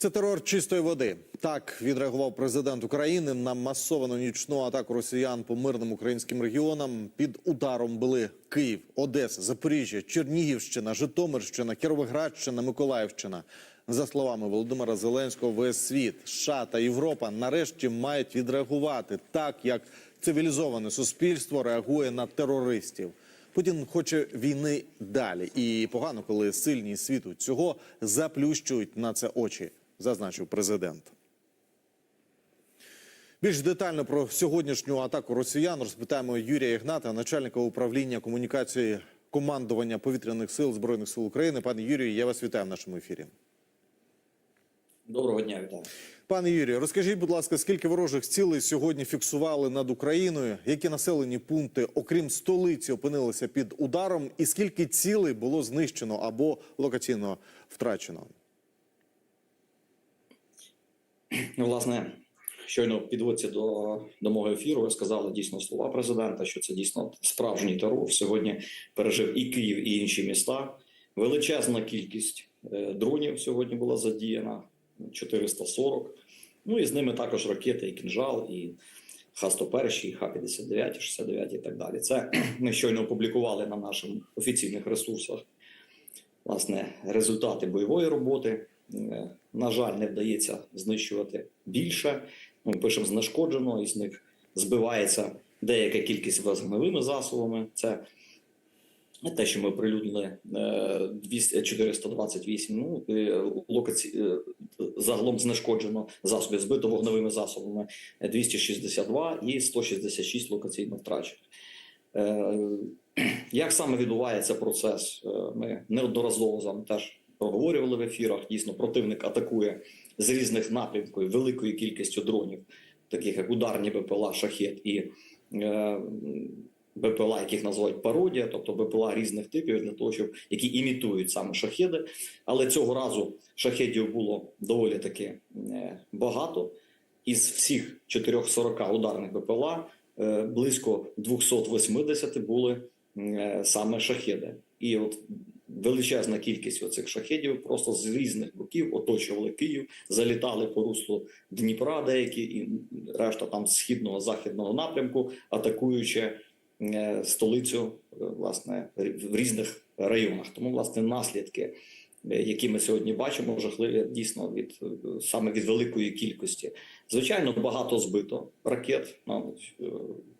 Це терор чистої води. Так відреагував президент України на масовану нічну атаку росіян по мирним українським регіонам. Під ударом були Київ, Одеса, Запоріжжя, Чернігівщина, Житомирщина, Кіровоградщина, Миколаївщина. За словами Володимира Зеленського, весь світ, США та Європа нарешті мають відреагувати так, як цивілізоване суспільство реагує на терористів. Путін хоче війни далі, і погано, коли сильні світу цього заплющують на це очі, зазначив президент. Більш детально про сьогоднішню атаку росіян розпитаємо Юрія Ігната, начальника управління комунікації командування повітряних сил збройних сил України. Пане Юрію, я вас вітаю в нашому ефірі. Доброго дня, вітаю. Пане Юрію, розкажіть, будь ласка, скільки ворожих цілей сьогодні фіксували над Україною? Які населені пункти, окрім столиці, опинилися під ударом, і скільки цілей було знищено або локаційно втрачено? Ну, власне, щойно підводці до, до мого ефіру сказали дійсно слова президента, що це дійсно справжній терор. Сьогодні пережив і Київ, і інші міста. Величезна кількість е, дронів сьогодні була задіяна 440. Ну і з ними також ракети, і кінжал, і Х-101, і Х-59, і 69 і так далі. Це ми щойно опублікували на наших офіційних ресурсах власне результати бойової роботи. Е, На жаль, не вдається знищувати більше. Ми пишемо знешкоджено, із них збивається деяка кількість вогневими засобами. Це те, що ми оприлюднили е, 200 428, ну, е, е, загалом знешкоджено засобів, збито вогневими засобами 262 і 166 локаційно втрачених. Як саме відбувається процес? Ми неодноразово з вами теж проговорювали в ефірах. Дійсно, противник атакує з різних напрямків великою кількістю дронів, таких як ударні БПЛА, шахет і е, БПЛА, яких називають пародія, тобто БПЛА різних типів для того, щоб які імітують саме шахеди. Але цього разу шахедів було доволі таки е, багато. Із всіх 440 ударних БПЛА е, близько 280 були е, саме шахеди. І от величезна кількість оцих шахедів просто з різних боків оточували Київ, залітали по руслу Дніпра, деякі і решта там східного західного напрямку, атакуючи е, столицю е, власне в різних районах. Тому власне наслідки. е, Які ми сьогодні бачимо, жахливі дійсно від саме від великої кількості. Звичайно, багато збито ракет. Е,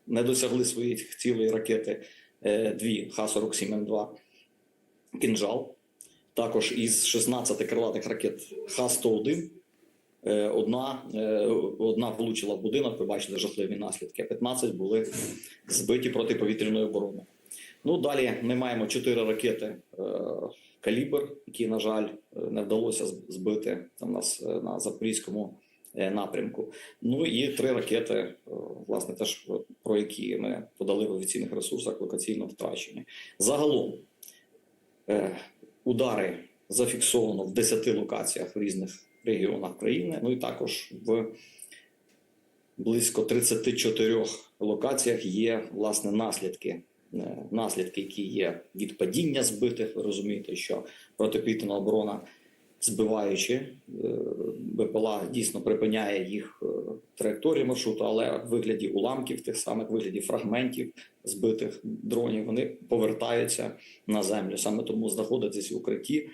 не досягли своїх цілей ракети дві Х-47М2 кінжал. Також із 16 крилатих ракет Х-101 е, одна, е, одна влучила в будинок, ви бачили жахливі наслідки. 15 були збиті протиповітряною обороною. Ну далі ми маємо 4 ракети е, калібр, які, на жаль, не вдалося збити там нас на запорізькому напрямку. Ну і три ракети, власне, теж про які ми подали в офіційних ресурсах, локаційно втрачені. Загалом удари зафіксовано в 10 локаціях в різних регіонах країни. Ну і також в близько 34 локаціях є власне наслідки. е, Наслідки, які є від падіння збитих, ви розумієте, що протиповітряна оборона, збиваючи е, БПЛА, дійсно припиняє їх траєкторію маршруту, але в вигляді уламків, тих самих вигляді фрагментів збитих дронів, вони повертаються на землю. Саме тому знаходитись в укритті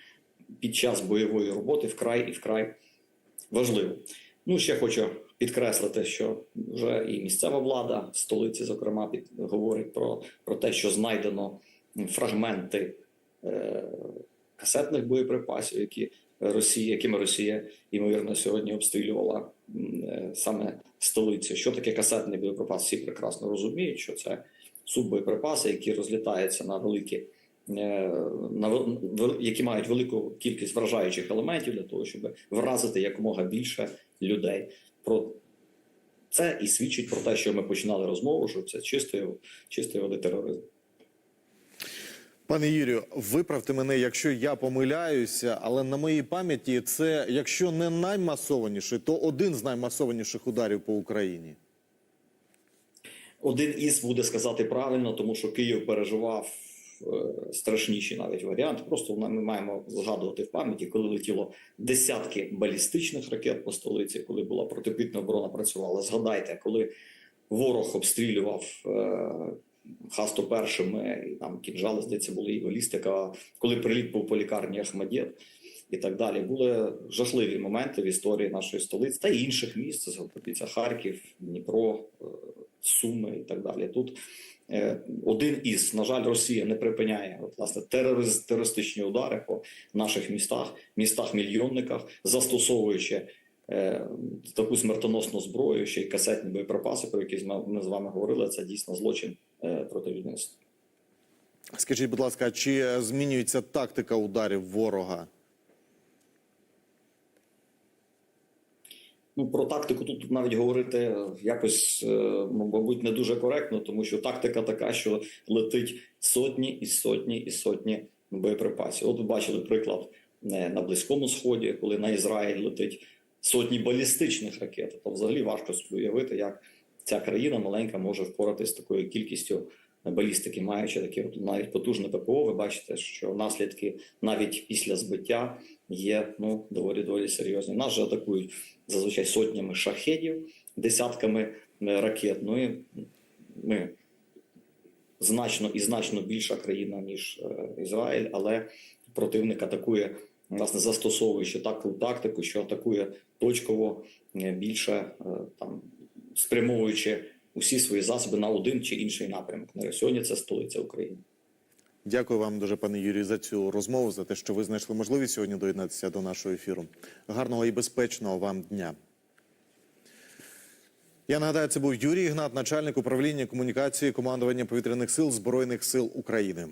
під час бойової роботи вкрай і вкрай важливо. Ну, ще хочу підкреслити, що вже і місцева влада в столиці, зокрема, під, говорить про, про те, що знайдено фрагменти е, касетних боєприпасів, які Росія, якими Росія ймовірно сьогодні обстрілювала саме столицю. Що таке касетний боєприпас? Всі прекрасно розуміють, що це суббоєприпаси, які розлітаються на великі. е, На які мають велику кількість вражаючих елементів для того, щоб вразити якомога більше людей. Про це і свідчить про те, що ми починали розмову, що це чистої, чистої води тероризм. Пане Юрію, виправте мене, якщо я помиляюся, але на моїй пам'яті це, якщо не наймасованіший, то один з наймасованіших ударів по Україні. Один із буде сказати правильно, тому що Київ переживав е, страшніший навіть варіант. Просто ми маємо згадувати в пам'яті, коли летіло десятки балістичних ракет по столиці, коли була протипітна оборона працювала. Згадайте, коли ворог обстрілював Хасту першими, і там кінжали, здається, були і балістика, коли приліт був по лікарні Ахмадєт і так далі. Були жахливі моменти в історії нашої столиці та інших міст. Згодиться Харків, Дніпро, е, Суми і так далі. Тут е, один із, на жаль, Росія не припиняє от, власне терористичні удари по наших містах, містах-мільйонниках, застосовуючи е, таку смертоносну зброю, ще й касетні боєприпаси, про які ми- з вами говорили. Це дійсно злочин проти людяності. Скажіть, будь ласка, чи змінюється тактика ударів ворога? Ну про тактику тут навіть говорити якось, е, мабуть, не дуже коректно, тому що тактика така, що летить сотні і сотні і сотні боєприпасів. От ви бачили приклад е, на Близькому Сході, коли на Ізраїль летить сотні балістичних ракет. То взагалі важко уявити, як ця країна маленька може впоратись з такою кількістю балістики, маючи таке навіть потужне ППО. Ви бачите, що наслідки навіть після збиття є ну доволі доволі серйозні. Нас же атакують зазвичай сотнями шахедів, десятками е, ракет. Ну і ми значно і значно більша країна ніж е, Ізраїль, але противник атакує власне застосовуючи таку тактику, що атакує точково е, більше там спрямовуючи усі свої засоби на один чи інший напрямок. На сьогодні це столиця України. Дякую вам дуже, пане Юрію, за цю розмову, за те, що ви знайшли можливість сьогодні доєднатися до нашого ефіру. Гарного і безпечного вам дня. Я нагадаю, це був Юрій Ігнат, начальник управління комунікації командування повітряних сил Збройних сил України.